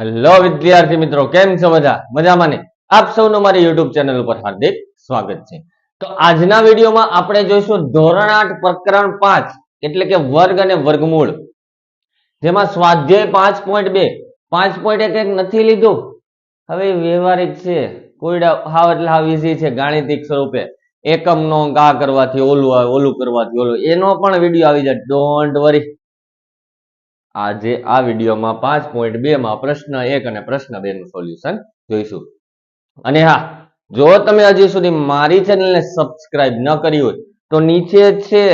Hello વિદ્યાર્થી મિત્રો, કેમ છો બધા મજામાં ને આપ સૌનું મારી યુટ્યુબ ચેનલ ઉપર હાર્દિક સ્વાગત છે. તો આજના વિડીયોમાં આપણે જોઈશું ધોરણ આઠ, પ્રકરણ પાંચ, એટલે કે વર્ગ અને વર્ગમૂળ. જેમાં સ્વાધ્યાય પાંચ પોઈન્ટ બે. પાંચ પોઈન્ટ એક એક નથી લીધું. હવે વ્યવહારિક છે. કોયડા હાવ એટલે હાવ ઈઝી છે, ગાણિતિક સ્વરૂપે. એકમનો આ કરવાથી ઓલું આવે, ઓલું કરવાથી ઓલું. એનો પણ વીડિયો આવી જાય. ડોન્ટ વરી આજે આ વિડીયોમાં પાંચ પોઈન્ટ બે માં પ્રશ્ન એક અને પ્રશ્ન બે નું સોલ્યુશન જોઈશું. અને હા, જો તમે હજી સુધી મારી ચેનલને સબસ્ક્રાઇબ ન કરી હોય, તો નીચે છે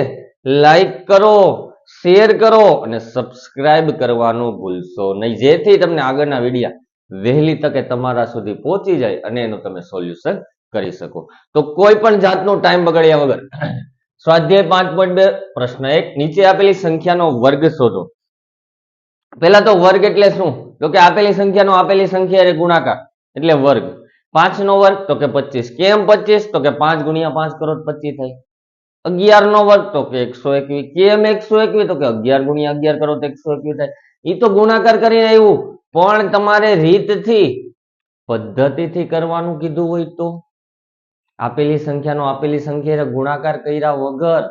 લાઈક કરો શેર કરો અને સબસ્ક્રાઇબ કરવાનું ભૂલશો નહીં. જેથી તમને આગળના વિડીયા વહેલી તકે તમારા સુધી પહોંચી જાય અને એનું તમે સોલ્યુશન કરી શકો. તો કોઈ પણ જાતનો ટાઈમ બગાડ્યા વગર, સ્વાધ્યાય પાંચ પોઈન્ટ પ્રશ્ન એક, નીચે આપેલી સંખ્યાનો વર્ગ શોધો. પહેલા તો વર્ગ એટલે શું? તો કે આપેલી સંખ્યાનો આપેલી સંખ્યા ગુણાકાર. એટલે વર્ગ. પાંચ નો વર્ગ તો કે પચીસ. કેમ પચીસ? તો કે પાંચ ગુણ્યા પાંચ કરોડ પચીસ થાય. અગિયાર નો વર્ગ તો કે એકસો એકવીસ. કેમ એકસો એકવીસ? તો કે અગિયાર ગુણ્યા અગિયાર કરોડ એકસો એકવીસ થાય. એ તો ગુણાકાર કરીને આવ્યું. પણ તમારે રીતથી, પદ્ધતિથી કરવાનું કીધું હોય તો. આપેલી સંખ્યાનો આપેલી સંખ્યા ગુણાકાર કર્યા વગર,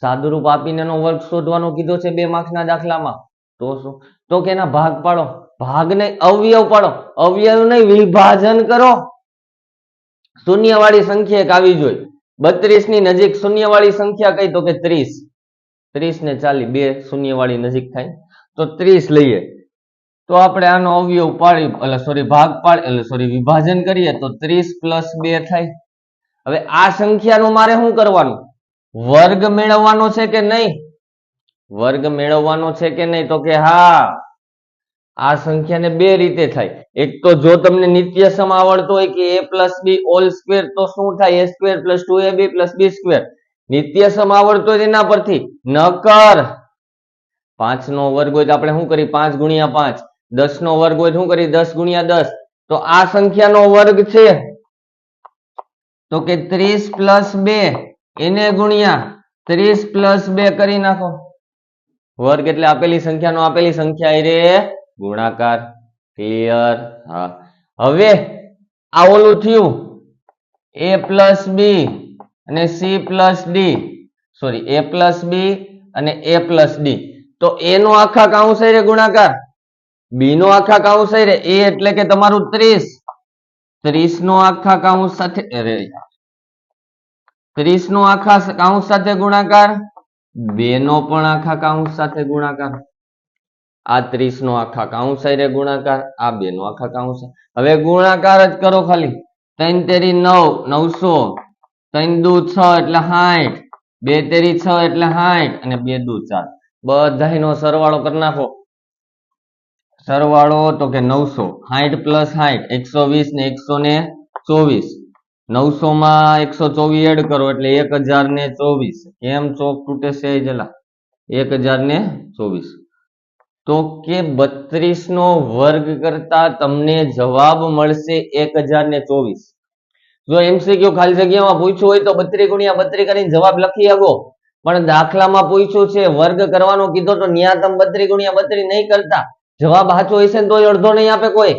સાદુરૂપ આપીને વર્ગ શોધવાનો કીધો છે બે માર્ક્સના દાખલામાં. તો શું? તો કે ભાગ પાડો. ભાગ નહીં અવયવ પાડો. અવયવ નહીં વિભાજન કરો. શૂન્યવાળી સંખ્યા આવી જોઈએ બત્રીસની નજીક શૂન્યવાળી સંખ્યા કઈ? તો કે ત્રીસ. ત્રીસ ને ચાલી, બે શૂન્યવાળી નજીક થાય. તો ત્રીસ લઈએ. તો આપણે આનો અવયવ પાડી, એટલે સોરી ભાગ પાડ, એટલે સોરી વિભાજન કરીએ તો ત્રીસ પ્લસ બે થાય. હવે આ સંખ્યાનું મારે શું કરવાનું? વર્ગ મેળવવાનો છે કે નહીં? વર્ગ મેળવવાનો છે કે નહીં? તો કે હા. આ સંખ્યાને બે રીતે થાય. એક તો જો તમને નિત્ય સમ આવડતો હોય કે a plus B all square, તો શું થાય? a square plus two A B plus B square. નિત્ય સમ આવડતો હોય એના પરથી નકર પાંચ નો વર્ગ હોય તો આપણે શું કરી? પાંચ ગુણ્યા પાંચ. દસ નો વર્ગ હોય શું કરી? દસ ગુણ્યા દસ. તો આ સંખ્યાનો વર્ગ છે. તો કે ત્રીસ પ્લસ બે, એને ગુણ્યા ત્રીસ પ્લસ બે કરી નાખો. વર્ગ એટલે આપેલી સંખ્યાનો આપેલી સંખ્યા રે ગુણાકાર ક્લિયર હા. હવે આ ઓલું થયું. એ પ્લસ બી અને C plus D sorry A plus B અને એ પ્લસ ડી તો એ નો આખા કાઉન્સ રે ગુણાકાર? બી નો આખા કાઉન્સ રે. એ એટલે કે તમારું ત્રીસ. ત્રીસ નો આખા કાઉન્સ સાથે ત્રીસ નો આખા કાઉન્સ સાથે ગુણાકાર? બે નો પણ આખા કાઉન્સ સાથે ગુણાકાર. આ ત્રીસ નો આખા કાઉન્સ રે ગુણાકાર, આ બે નો આખા કાઉન્સ હવે ગુણાકાર જ કરો ખાલી. ત્રણ તેરી નવ, નવસો. ત્રણ દુ છ એટલે સાઠ બે તેરી છ એટલે સાઠ અને બે દુ ચાર. બધાયનો સરવાળો કરી નાખો. સરવાળો તો કે નવસો. સાઠ પ્લસ સાઠ એકસો વીસ ને એકસો ને ચોવીસ. નવસો માં એકસો ચોવીસ એડ કરો એટલે એક હજાર ને ચોવીસ. એમ ચોક તૂટે છે એક હજાર ને ચોવીસ. તો કે બત્રીસ નો વર્ગ કરતા તમને જવાબ મળશે એક હજાર ને ચોવીસ. જો એમસીક્યુ ખાલી જગ્યામાં પૂછ્યું હોય તો બત્રી ગુણ્યા બત્રી કરીને જવાબ લખી આગો પણ દાખલામાં પૂછ્યું છે વર્ગ કરવાનો કીધો તો ન્યા તમે બત્રી ગુણ્યા બત્રી નહીં કરતા. જવાબ સાચો હશે ને તોય અડધો નહીં આપે કોઈ.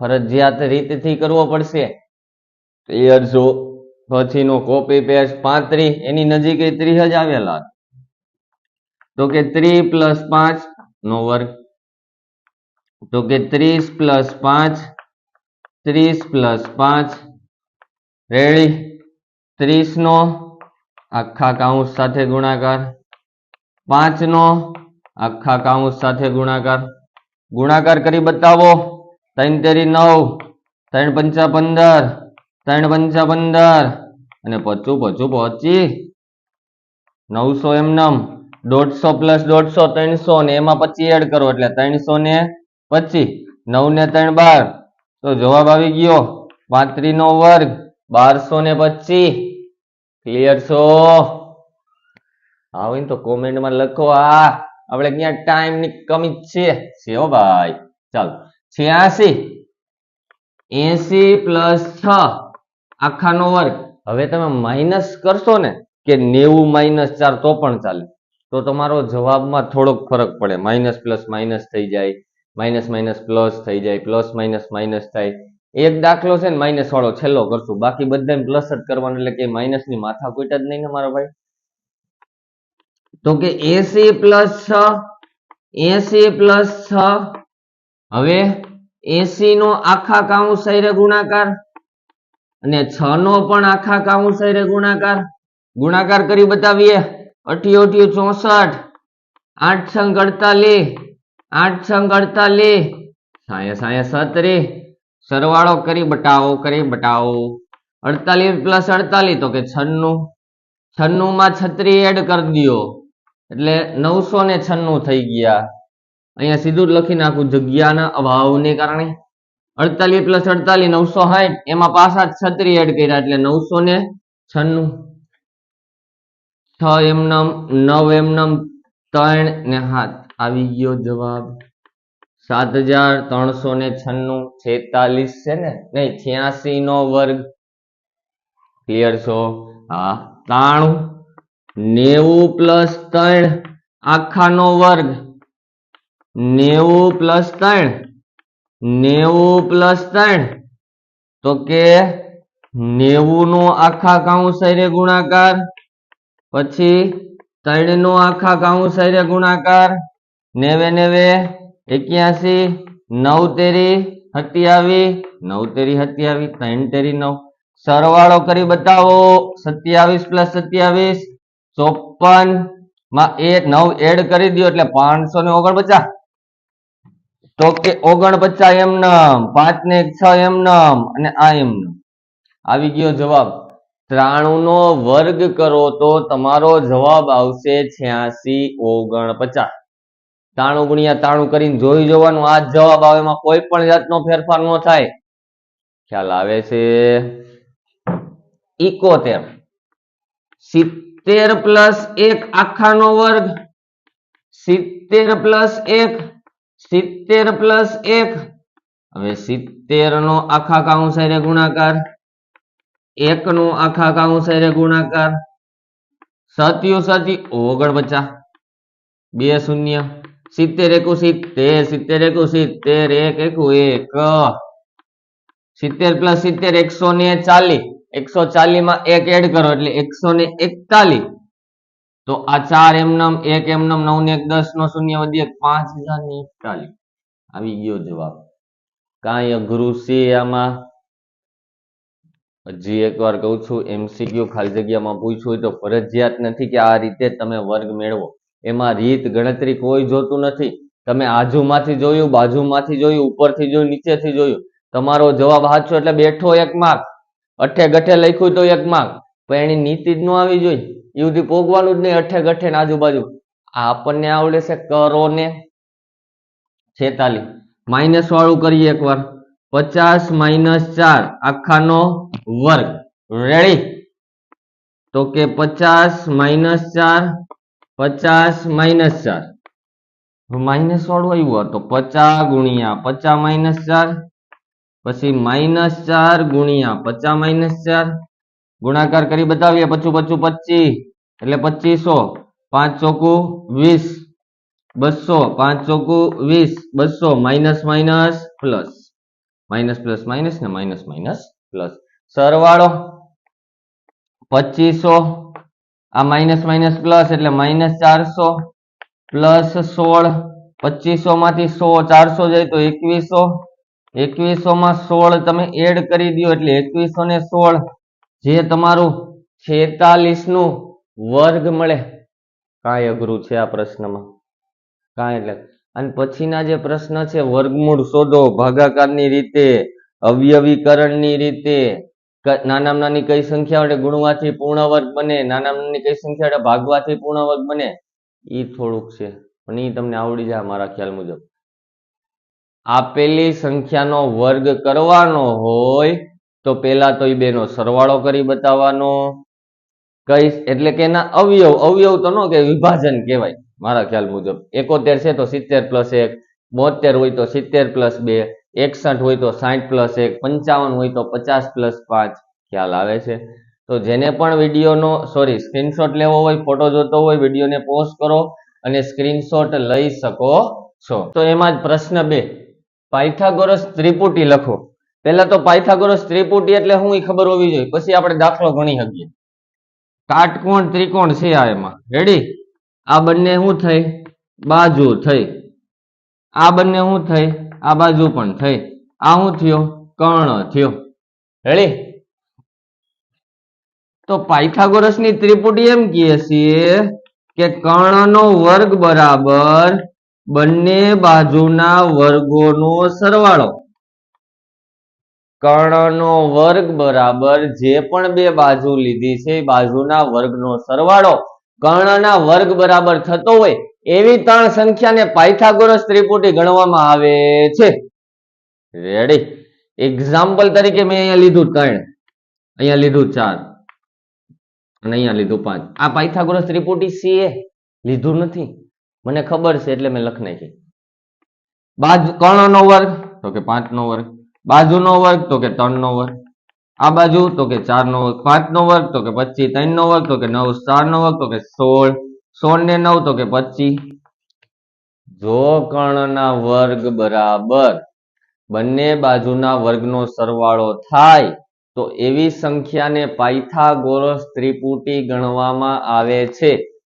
ફરજિયાત રીતથી કરવો પડશે. ક્લિયર જો પછીનો કોપી પેસ્ટ પાંત્રી એની નજીક ત્રીસ જ આવેલા તો કે ત્રી પ્લસ પાંચ નો વર્ગ. તો કે ત્રીસ પ્લસ પાંચ, ત્રીસ પ્લસ પાંચ, રેડી. ત્રીસ નો, આખા કાઉન્સ સાથે ગુણાકાર. પાંચ નો, આખા કાઉન્સ સાથે ગુણાકાર. ગુણાકાર કરી બતાવો. ત્રણ તેરી નવ, ત્રણ પંચા પંદર, ત્રણ પંચા પંદર, અને પચું પચું પહોંચી નવસો એમ નમ દોઢસો પ્લસ દોઢસો, ત્રણસો ને એમાં પછી એડ કરો એટલે ત્રણસો ને પછી નવ ને ત્રણ બાર. તો જવાબ આવી ગયો. પાંત્રી નો વર્ગ, બારસો ને પચી ક્લિયર છો? આવીને તો કોમેન્ટમાં લખો. આ આપણે ક્યાં ટાઈમની કમી છે. છે હો ભાઈ. ચાલો. છ્યાસી, એસી પ્લસ છ, આખાનો વર્ગ. હવે તમે માઇનસ કરશો ને કે નેવું માઇનસ ચાર, તો પણ ચાલે. તો તમારો જવાબમાં થોડોક ફરક પડે. માઇનસ પ્લસ માઇનસ થઈ જાય, માઇનસ માઇનસ પ્લસ થઈ જાય, પ્લસ માઇનસ માઇનસ થાય. એક દાખલો છે ને માઇનસ વાળો છેલ્લો કરશું. બાકી બધાને પ્લસ જ કરવાનું એટલે કે માઇનસની માથા જ નહીં ને મારા ભાઈ. તો કે એસી પ્લસ છ, એસી પ્લસ છ. હવે એસી નો આખા કાઉ હારે ગુણાકાર અને છ નો પણ આખા કાઉ હારે ગુણાકાર. ગુણાકાર કરી બતાવીએ. અઠ્યો અઠ્યો ચોસઠ, આઠ સંગ અડતાલીસ, આઠ સંગ અડતાલીસ, સાયા સાયા સત્રી સરવાળો કરી, બટાવો કરી, બટાવો. અડતાલીસ પ્લસ અડતાલીસ તો કે છન્નું. છન્નું માં છત્રી એડ કરી દો એટલે નવસો ને છન્નું થઈ ગયા. અહીંયા સીધું જ લખી નાખું, જગ્યાના અભાવને કારણે. અડતાલીસ પ્લસ અડતાલીસ નવસો સાઠ, એમાં પાછા છત્રી એડ કર્યા એટલે નવસો ને છન્નું. છ એમનમ, નવ એમનમ, ત્રણ ને હાથ આવી ગયો જવાબ. સાત હજાર ત્રણસો ને છન્નું, છેતાલીસ છે ને? નહીં છ્યાસી નો વર્ગ. ક્લિયર છો? હા, ત્રાણું, નેવું પ્લસ ત્રણ, આખાનો વર્ગ. નેવું પ્લસ ત્રણ, નેવું પ્લસ ત્રણ. તો કે નેવું નો આખા કાઉન્સ ગુણાકાર? પછી ત્રણ નો આખા કાઉન્સ હારે ગુણાકાર. નેવે નેવે, એક્યાસી, નવ તેરી સત્યાવીસ નવ તેરી સત્યાવીસ ત્રણ તેરી નવ. સરવાળો કરી બતાવો. સત્યાવીસ પ્લસ સત્યાવીસ, ચોપનમાં એ નવ એડ કરી દો એટલે પાંચસો ને ઓગણપચાસ. તો કે ઓગણપચાસ એમ નમ, પાંચ ને એક છ એમ નમ અને આ એમ આવી ગયો જવાબ. ત્રાણું નો વર્ગ કરો તો તમારો જવાબ આવશે છ્યાસી ઓગણપચાસ. ત્રાણું ગુણ્યા ત્રાણું કરીને જોઈ જોવાનું, આ જવાબ આવે, એમાં કોઈ પણ જાતનો ફેરફાર ન થાય. ખ્યાલ આવે છે? ઇકોતેર સિત્તેર પ્લસ એક આખાનો વર્ગ. સિત્તેર પ્લસ એક. સિત્તેર પ્લસ એક. હવે સિત્તેર નો આખા કાઉન્સાઈ ગુણાકાર. એક નો આખા કાઉન્સ હારે ગુણાકાર. સત્યુ સતી ઓગણપચાસ બે શૂન્ય. સિત્તેર એકુ સિત્તેર સિત્તેર એકુ સિત્તેર, એક એકુ એક. સિત્તેર પ્લસ સિત્તેર એકસો ને ચાલીસ. એકસો ચાલીસમાં એક એડ કરો એટલે એકસો ને એકતાલીસ. તો આ ચાર એમનમ, એક એમનમ, નવ ને એક, દસ નો શૂન્ય વધી એક પાંચ હજાર ને એકતાલીસ. આવી ગયો જવાબ. કાંઈ અઘરું છે આમાં? હજી એકવાર કહું છું એમસીક્યુ ખાલી જગ્યામાં પૂછ્યું હોય તો ફરજિયાત નથી કે આ રીતે તમે વર્ગ મેળવો. એમાં રીત ગણતરી કોઈ જોતું નથી. તમે આજુમાંથી જોયું, બાજુમાંથી જોયું, ઉપરથી જોયું, નીચેથી જોયું. તમારો જવાબ સાચો એટલે બેઠો એક માર્ક. અઠે ગઠે લખ્યું તો એક માર્ક. પણ એની નીતિ જ ન આવી જોઈએ એ બધી પોગવાનું જ નહીં, અઠે ગઠે ને આજુબાજુ. આ આપણને આવડે છે કરો ને છેતાલી. માઇનસ વાળું કરીએ એકવાર. પચાસ માઇનસ ચાર આખાનો વર્ગ. રેડી તો કે પચાસ માઇનસ ચાર, પચાસ માઇનસ ચાર. માઇનસ વાળું આવ્યું તો પચાસ ગુણ્યા પચાસ માઇનસ ચાર, પછી માઇનસ ચાર ગુણ્યા પચાસ માઇનસ ચાર. ગુણાકાર કરી બતાવીએ, પચું પચું પચીસ, એટલે પચીસો, પાંચ ચોકુ વીસ. બસો, પાંચ ચોકુ વીસ, બસો minus minus plus. Minus plus minus ને માઇનસ માઇનસ પ્લસ. સરવાળો પચીસો. આ માઇનસ માઇનસ પ્લસ એટલે માઇનસ ચારસો પ્લસ સોળ. પચીસો માંથી સો, ચારસો જાય તો એકવીસો. એકવીસો માં સોળ તમે એડ કરી દો એટલે એકવીસો ને સોળ. જે તમારું છેતાલીસનું વર્ગ મળે. કાંઈ અઘરું છે આ પ્રશ્નમાં. કાંઈ એટલે અને પછીના જે પ્રશ્ન છે, વર્ગમૂળ શોધો, ભાગાકારની રીતે, અવયવીકરણની રીતે નાના નાની કઈ સંખ્યા વડે ગુણવાથી પૂર્ણ વર્ગ બને, નાનામાં નાની કઈ સંખ્યા વડે ભાગવાથી પૂર્ણ વર્ગ બને એ થોડુંક છે. પણ એ તમને આવડી જાય મારા ખ્યાલ મુજબ. આપેલી સંખ્યાનો વર્ગ કરવાનો હોય, તો પેલા તો એ બેનો સરવાળો કરી બતાવવાનો. કઈ, એટલે કે એના અવયવ અવયવ તો નો કે વિભાજન કહેવાય. મારા ખ્યાલ મુજબ. એકોતેર છે તો સિત્તેર પ્લસ એક. બોતેર હોય તો સિત્તેર પ્લસ બે. એકસઠ હોય તો સાઠ પ્લસ એક. પંચાવન હોય તો પચાસ પ્લસ પાંચ. ખ્યાલ આવે છે? તો જેને પણ વિડીયોનો સોરી સ્ક્રીનશોટ લેવો હોય ફોટો જોતો હોય, વિડીયોને પોસ્ટ કરો અને સ્ક્રીનશોટ લઈ શકો છો. તો એમાં જ પ્રશ્ન બે. પાયથાગોરસ ત્રિપુટી લખો. પહેલા તો પાયથાગોરસ ત્રિપુટી એટલે હું એ ખબર હોવી જોઈએ. પછી આપણે દાખલો ગણી શકીએ. કાટકોણ, ત્રિકોણ છે આ એમાં. રેડી આ બંને શું થઈ? બાજુ થઈ. આ બંને શું થઈ? આ બાજુ પણ થઈ. આ શું થયો? કર્ણ થયો. રેડી તો પાયથાગોરસની ત્રિપુટી એમ કહીએ છીએ કે કર્ણનો વર્ગ બરાબર બંને બાજુના વર્ગોનો સરવાળો. કર્ણનો વર્ગ બરાબર જે પણ બે બાજુ લીધી છે બાજુના વર્ગનો સરવાળો. કર્ણના વર્ગ બરાબર થતો હોય એવી ત્રણ સંખ્યાને પાયથાગોરસ ત્રિપુટી ગણવામાં આવે છે. રેડી એક્ઝામ્પલ તરીકે મેં અહીંયા લીધું ત્રણ. અહીંયા લીધું ચાર. અને અહીંયા લીધું પાંચ. આ પાયથાગોરસ ત્રિપુટી સી એ લીધું નથી. મને ખબર છે એટલે મેં લખ નાખી. બાજુ કર્ણનો વર્ગ, તો કે પાંચ નો વર્ગ. બાજુનો વર્ગ, તો કે ત્રણ નો વર્ગ. આ બાજુ તો કે ચાર નો વર્ગ પાંચ નો વર્ગ, તો કે પચીસ ત્રણ નો વર્ગ, તો કે નવ ચાર નો વર્ગ, તો કે સોળ સોળ ને નવ, તો કે પચીસ. જો કર્ણના વર્ગ બરાબર બંને બાજુના વર્ગનો સરવાળો થાય, તો એવી સંખ્યાને પાયથાગોરસ ત્રિપુટી ગણવામાં આવે છે.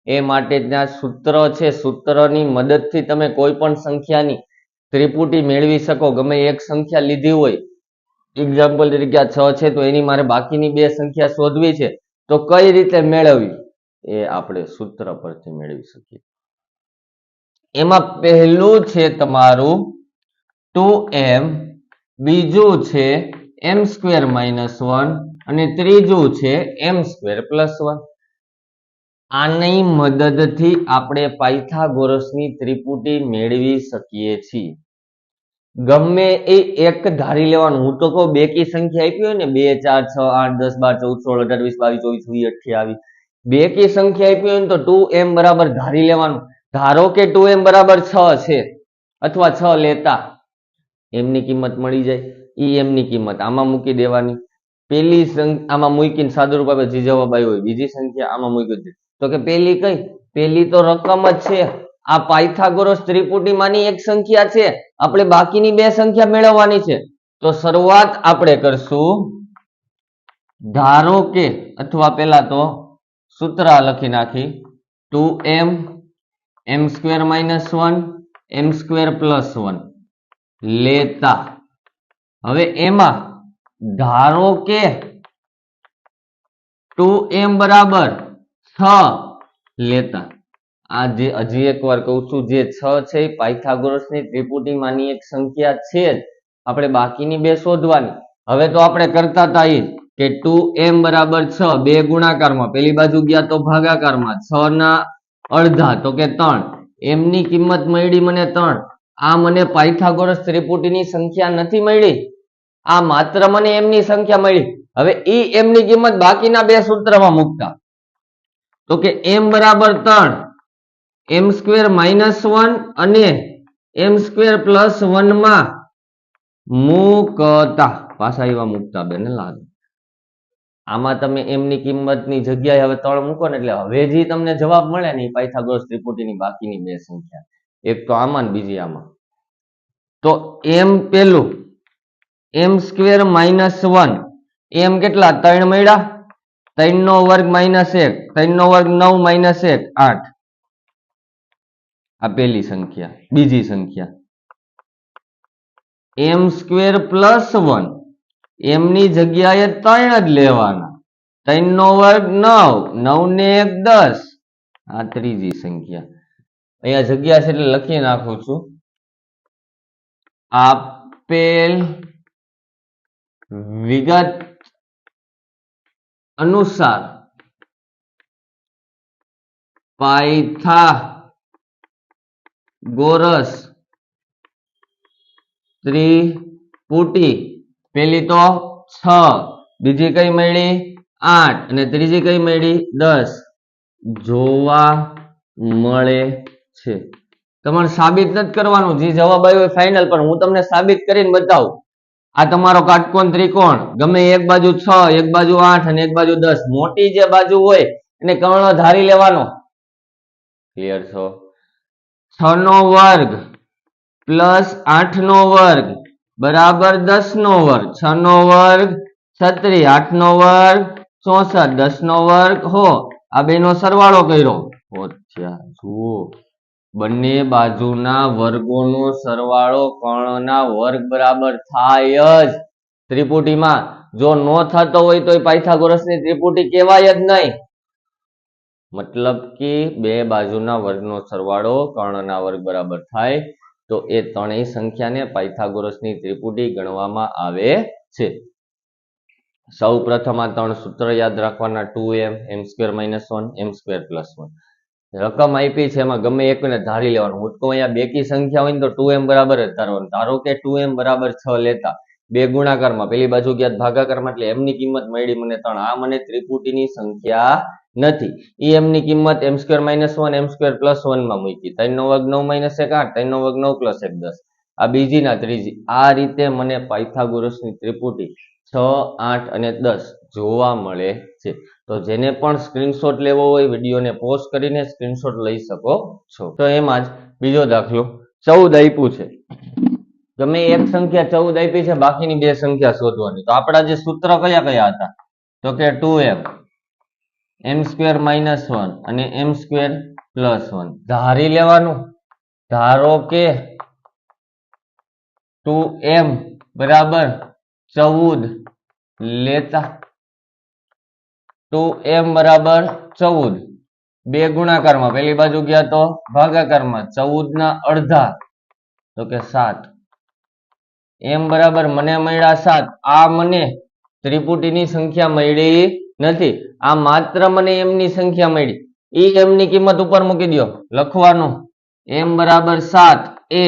એ માટે ત્યાં સૂત્ર છે. સૂત્રની મદદથી તમે કોઈ પણ સંખ્યાની ત્રિપુટી મેળવી શકો. ગમે એક સંખ્યા લીધી હોય એક્ઝામ્પલ તરીકે આ છ છે, તો એની મારે બાકીની બે સંખ્યા શોધવી છે. તો કઈ રીતે મેળવવી? એ આપણે સૂત્ર પરથી મેળવી શકીએ. એમાં પહેલું છે તમારું ટુ એમ બીજું છે એમ સ્ક્વેર માઇનસ વન અને ત્રીજું છે એમ સ્ક્વેર પ્લસ વન આની મદદથી આપણે પાયથાગોરસની ત્રિપુટી મેળવી શકીએ છીએ. ગમે એ એક ધારી લેવાનું. હું તો કહું બેકી સંખ્યા આપી હોય ને, બે, ચાર, છ, આઠ, દસ, બાર, ચૌદ, સોળ અઢાર વીસ બાવીસ, ચોવીસ, વીસ અઠ્યાવીસ બેકી સંખ્યા આપી હોય ને તો ટુ એમ બરાબર ધારી લેવાનું. ધારો કે ટુ એમ બરાબર છ છે, અથવા છ લેતા એમની કિંમત મળી જાય. એ એમની કિંમત આમાં મૂકી દેવાની. પેલી સંખ્યા આમાં મૂકીને સાદુરૂપ આપે, જે જવાબ આવ્યો હોય, બીજી સંખ્યા આમાં મૂકી દે. તો કે પેલી કઈ? પેલી તો રકમ જ છે. આ પાયથાગોરસ ત્રિપુટીમાંની એક સંખ્યા છે. આપણે બાકીની બે સંખ્યા મેળવવાની છે. તો શરૂઆત આપણે કરશું. ધારો કે, અથવા પેલા તો સૂત્ર લખી નાખી. Two M M square minus one, M square plus one. લેતા. હવે એમાં ધારો કે ટુ એમ બરાબર છ લેતા. આ જે હજી એક વાર કહું છું, જે છ છે એ પાયથાગોરસની ત્રિપુટીમાંની એક સંખ્યા છે જ. આપણે બાકીની બે શોધવાની. હવે તો આપણે કરતા હતા કે ટુ એમ બરાબર છ, બે ગુણાકારમાં. પેલી બાજુ ગયા તો ભાગાકારમાં. છ ના અડધા, તો કે ત્રણ. એમની કિંમત મળી મને ત્રણ. આ મને પાયથાગોરસ ત્રિપુટીની સંખ્યા નથી મળી. આ માત્ર મને એમની સંખ્યા મળી. હવે ઈ એમની કિંમત બાકીના બે સૂત્રમાં મૂકતા. તો કે એમ બરાબર ત્રણ. એમ સ્ક્વેર માઇનસ વન અને એમ સ્ક્વેર પ્લસ વનમાં મૂકતા. પાછા એવા મૂકતા બેન લાગે આમાં તમે એમની કિંમતની જગ્યાએ હવે તળ મૂકો ને એટલે હવે જે તમને જવાબ મળે ને એ પાયથાગોરસ ત્રિપુટીની બાકીની બે સંખ્યા. એક તો આમાં બીજી આમાં. તો એમ પેલું, M square minus one, M કેટલા? ત્રણ મળ્યા? ત્રણ નો વર્ગ માઇનસ એક ત્રણ નો વર્ગ નવ માઇનસ એક, આઠ. આ પહેલી સંખ્યા, બીજી સંખ્યા. એમ સ્ક્વેર પ્લસ વન એમની જગ્યાએ ત્રણ જ લેવાના. ત્રણ નો વર્ગ નવ નવ ને એક દસ. આ ત્રીજી સંખ્યા. અહીંયા જગ્યા છે એટલે લખી નાખું છું. આપેલ વિગત અનુસાર પાયથા ગોરસ. ત્રિપુટી પેલી તો છ. બીજી કઈ મળી? આઠ. અને ત્રીજી કઈ મળી? દસ. જોવા મળે છે. તમારે સાબિત નથી કરવાનું. જે જવાબ આવ્યો ફાઇનલ પણ હું તમને સાબિત કરીને બતાવું. આ તમારો કાટકોણ ત્રિકોણ. ગમે એક બાજુ છ, એક બાજુ આઠ અને એક બાજુ દસ. મોટી જે બાજુ હોય, એને કર્ણ ધારી લેવાનો. ક્લિયર છો? છ નો વર્ગ પ્લસ આઠ નો વર્ગ બરાબર દસ નો વર્ગ. છ નો વર્ગ છત્રીસ આઠ નો વર્ગ ચોસઠ દસ નો વર્ગ હો. આ બે નો સરવાળો કર્યો. જુઓ. બંને બાજુના વર્ગોનો સરવાળો કર્ણના વર્ગ બરાબર થાય જ. ત્રિપુટીમાં જો નો થતો હોય તો પાયથાગોરસની ત્રિપુટી કહેવાય જ નહીં. મતલબ કે બે બાજુના વર્ગનો સરવાળો કર્ણના વર્ગ બરાબર થાય તો એ ત્રણેય સંખ્યાને પાયથાગોરસની ત્રિપુટી ગણવામાં આવે છે. સૌ પ્રથમ આ ત્રણ સૂત્ર યાદ રાખવાના two M M square minus one, M square plus one. રકમ આપી છે એમાં ગમે એકને ધારી લેવાનું. હું તો અહીંયા બેકી સંખ્યા હોય ને તો ટુ એમ બરાબર જ ધારવાનું. ધારો કે ટુ એમ બરાબર છ લેતા. બે ગુણાકારમાં. પેલી બાજુ ગયા ભાગાકારમાં, એટલે એમની કિંમત મળી મને ત્રણ. આ મને ત્રિપુટીની સંખ્યા નથી. એ એમની કિંમત M square minus one, M square plus વનમાં મૂકી. ત્રણ નો વર્ગ નવ માઇનસ એક આઠ, ત્રણ નો વર્ગ નવ પ્લસ એક દસ. આ બીજી ના ત્રીજી. આ રીતે મને પાયથાગોરસની ત્રિપુટી છ, આઠ અને દસ જોવા મળે છે. તો જેને પણ સ્ક્રીનશોટ લેવો હોય, વિડીયોને પોસ્ટ કરીને સ્ક્રીનશોટ લઈ શકો છો. તો એમાં જ બીજો દાખલો ચૌદ આપ્યું છે. ગમે એક સંખ્યા ચૌદ આપી છે, બાકીની બે સંખ્યા શોધવાની. તો આપણા જે સૂત્ર કયા કયા હતા? તો કે two M M square minus one અને એમ સ્ક્વેર પ્લસ વન. ધારી લેવાનું. ધારો કે ટુ એમ બરાબર ચૌદ લેતા. ટુ એમ બરાબર ચૌદ. બે ગુણાકારમાં. પેલી બાજુ ગયા તો ભાગાકારમાં ચૌદ ના અડધા. તો કે સાત. એમ બરાબર મને મળ્યા સાત. આ મને ત્રિપુટીની સંખ્યા મળી નથી. આ માત્ર મને એમની સંખ્યા મળી. એ એમની કિંમત ઉપર મૂકી દો લખવાનું. એમ બરાબર સાત. એ.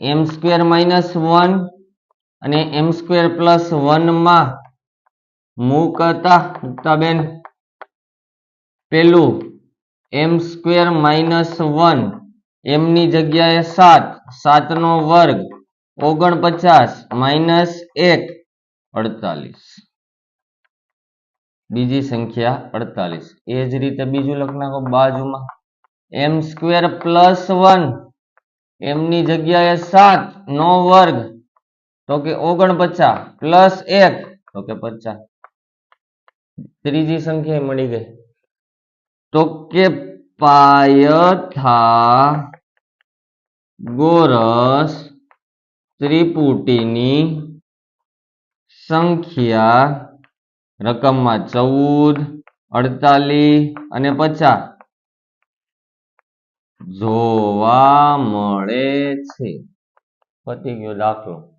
એમ સ્ક્વેર માઇનસ વન અને એમ સ્ક્વેર પ્લસ વનમાં મૂકતા મૂકતા બેન, પેલું. M square minus one. એમની જગ્યાએ સાત, સાતનો વર્ગ, ઓગણપચાસ, માઇનસ એક, અડતાલીસ. બીજી સંખ્યા અડતાલીસ. એ જ રીતે બીજું લખી નાખો બાજુમાં. એમ સ્ક્વેર પ્લસ વન, એમની જગ્યાએ સાત, નો વર્ગ, તો કે ઓગણપચાસ, પ્લસ એક, તો કે પચાસ. ત્રીજી સંખ્યા મળી ગઈ. તો કે પાયથા ગોરસ ત્રિપુટીની સંખ્યા રકમમાં ચૌદ, અડતાલીસ અને પચાસ. જોવા મળે છે. પતી ગયો દાખલો.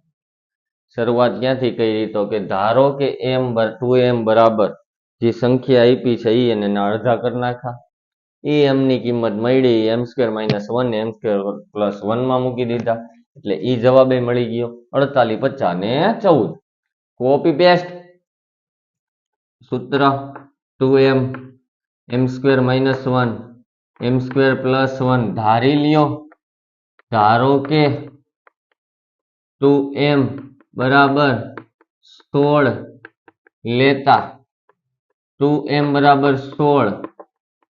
શરૂઆત ક્યાંથી કરી તો કે ધારો કે એમ ટુ એમ બરાબર જે સંખ્યા આપી છે એ એને અડધા કરી નાખા. એ એમની કિંમત મળી M square minus one M square plus વનમાં મૂકી દીધા. એટલે એ જવાબે મળી ગયો અડતાલીસ પચાસ ને ચૌદ. કોપી પેસ્ટ સૂત્ર two M M square minus one M square plus one ધારી લ્યો. ધારો કે ટુ એમ બરાબર સોળ લેતા. ટુ એમ બરાબર સોળ.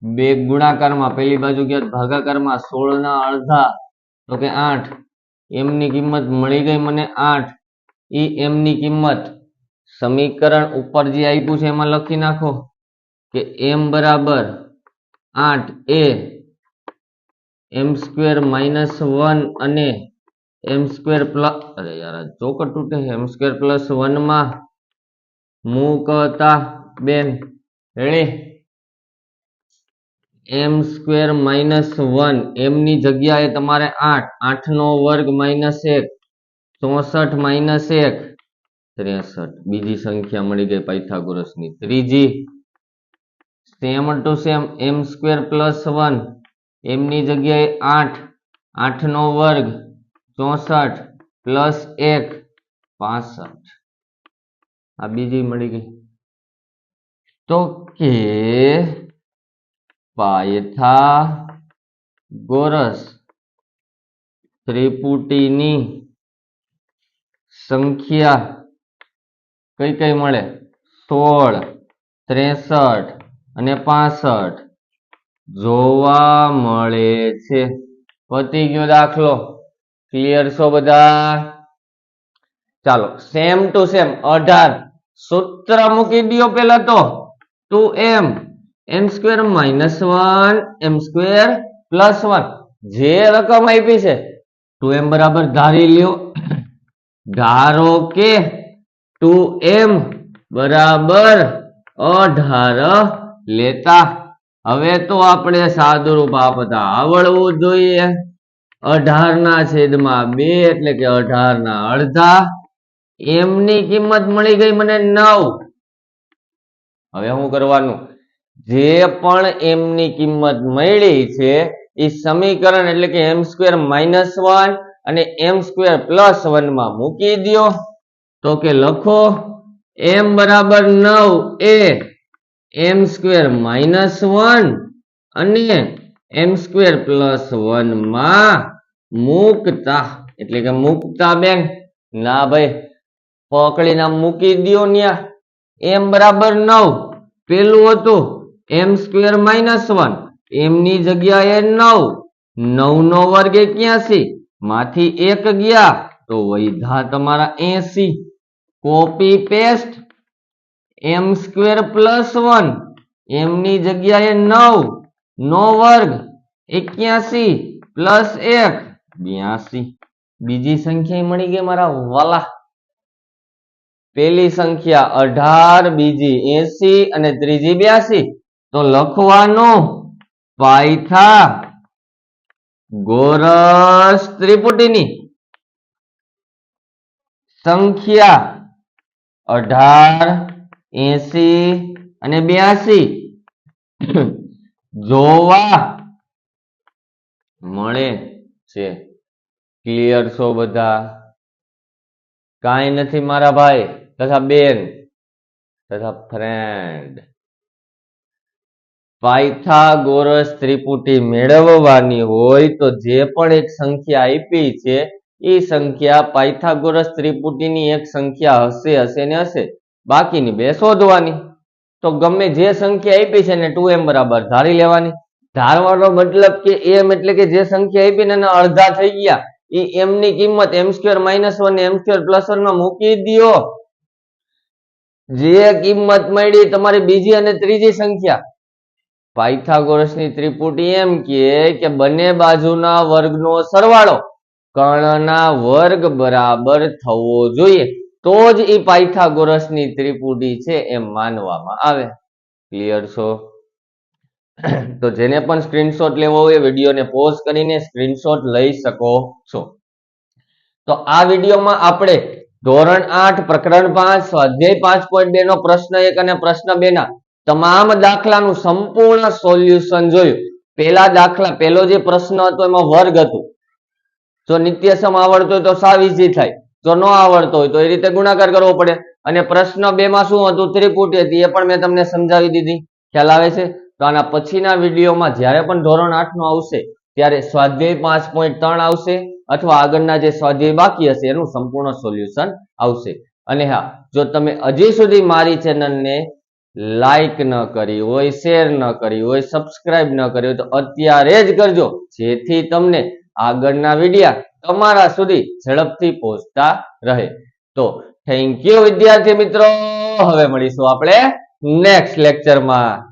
બે ગુણાકારમાં પેલી બાજુ ગયા ભાગાકારમાં સોળ ના અડધા, તો કે આઠ. એમની કિંમત મળી ગઈ મને આઠ. ઈ એમની કિંમત સમીકરણ ઉપર જે આપ્યું છે એમાં લખી નાખો કે એમ બરાબર આઠ એ એમ સ્ક્વેર માઇનસ વન અને એમ સ્ક્વેર પ્લસ, અરે યાર ચોકટ તૂટે એમ સ્ક્વેર પ્લસ વનમાં મૂકતા બેન, ready? M square minus one એમની જગ્યાએ તમારે આઠ. આઠ નો વર્ગ માઇનસ એક. ચોસઠ માઇનસ એક. ત્રેસઠ. બીજી સંખ્યા મળી ગઈ પાયથાગોરસની. ત્રીજી. Same to same M square plus one એમની જગ્યાએ આઠ. આઠ નો વર્ગ ચોસઠ પ્લસ એક. પાસઠ. આ બીજી મળી ગઈ. તો કે પાયથા ગોરસ ત્રિપુટીની સંખ્યા કઈ કઈ મળે? સોળ, ત્રેસઠ અને પાસઠ. જોવા મળે છે. પતી ગયો દાખલો. ક્લિયર છો બધા? ચાલો સેમ ટુ સેમ અઢાર. સૂત્ર મૂકી દો પેલા તો. Two M M square minus one, M square plus one. જે રકમ આપી છે ટુ બરાબર ધારી લ્યો. ધારો કે ટુ બરાબર અઢાર લેતા. હવે તો આપણે સાદુરૂપ આપતા આવડવું જોઈએ. અઢાર ના છેદમાં બે એટલે કે અઢાર ના અડધા. એમની કિંમત મળી ગઈ મને નવ. હવે શું કરવાનું? જે પણ એમની કિંમત મળી છે, એ સમીકરણ એટલે કે એમ સ્ક્વેર માઇનસ વન અને એમ સ્ક્વેર પ્લસ વનમાં મૂકી દો તો કે લખો, એમ બરાબર નવ એ એમ સ્ક્વેર માઇનસ વન અને એમ સ્ક્વેર પ્લસ વનમાં મૂકતા, એટલે કે મૂકતા બેન. ના ભાઈ, પકડીને મૂકી દો ન્યા. એમ બરાબર નવ. પેલું હતું એમ સ્ક્વેર માઇનસ વન. એમની જગ્યાએ નવ. નવ નો વર્ગ એક્યાસી. માંથી એક ગયા તો વૈધા તમારા એસી. Copy paste M square plus one. એમની જગ્યાએ નવ. નો વર્ગ એક્યાસી પ્લસ એક. બ્યાસી. બીજી સંખ્યા મળી ગઈ મારા વાલા. પેલી સંખ્યા અઢાર, બીજી એસી અને ત્રીજી બ્યાસી. તો લખવાનું પાયથા ગોરસ ત્રિપુટીની સંખ્યા અઢાર, એસી અને બ્યાસી જોવા મળે છે. ક્લિયર છો બધા? કાંઈ નથી મારા ભાઈ, તથા બેન, તથા ફ્રેન્ડ પાયથાગોરસ ત્રિપુટી મેળવવાની હોય તો જે પણ એક સંખ્યા આપી છે, એ સંખ્યા પાયથાગોરસ ત્રિપુટીની એક સંખ્યા હશે હશે ને હશે. બાકીની બે શોધવાની. તો ગમે જે સંખ્યા આપી છે ને ટુ એમ બરાબર ધારી લેવાની. ધારવાનો મતલબ કે એમ એટલે કે જે સંખ્યા આપી ને અડધા થઈ ગયા, એ એમની કિંમત M square minus one M square plus વનમાં મૂકી દો જે કિંમત મળી તમારી બીજી અને ત્રીજી સંખ્યા. પાયથાગોરસની ત્રિપુટી એમ કહે કે બંને બાજુના વર્ગનો સરવાળો કર્ણના વર્ગ બરાબર થવો જોઈએ. તો જ એ પાયથાગોરસની ત્રિપુટી છે એમ માનવામાં આવે. ક્લિયર છો? તો જેને પણ સ્ક્રીનશોટ લેવો હોય વિડીયોને પોઝ કરીને સ્ક્રીનશોટ લઈ શકો છો. તો આ વિડીયોમાં આપણે ધોરણ આઠ પ્રકરણ પાંચ, સ્વાધ્યાય પાંચ પોઈન્ટ બે નો પ્રશ્ન એક અને પ્રશ્ન બે ના તમામ દાખલાનું સંપૂર્ણ સોલ્યુશન જોયું. પહેલા દાખલા, પહેલો જે પ્રશ્ન હતો એમાં વર્ગ હતું. જો નિત્યસમ આવડતો હોય તો સાવ easy થાય. જો ન આવડતો હોય તો એ રીતે ગુણાકાર કરવો પડે. અને પ્રશ્ન બે માં શું હતું? ત્રિપુટી હતી. એ પણ મેં તમને સમજાવી દીધી. ખ્યાલ આવે છે? તો આના પછીના વિડીયોમાં જ્યારે પણ ધોરણ આઠ નો આવશે, ત્યારે સ્વાધ્યાય પાંચ પોઈન્ટ ત્રણ આવશે અથવા આગળના જે સ્વાધ્યાય બાકી હશે, એનું સંપૂર્ણ સોલ્યુશન આવશે. અને હા, જો તમે હજી સુધી મારી ચેનલને લાઈક ન કરી હોય શેર ન કરી હોય સબસ્ક્રાઇબ ન કરી તો અત્યારે જ કરજો. જેથી તમને આગળના વિડીયા તમારા સુધી ઝડપથી પહોંચતા રહે. તો થેન્ક યુ વિદ્યાર્થી મિત્રો. હવે મળીશું આપણે નેક્સ્ટ લેક્ચરમાં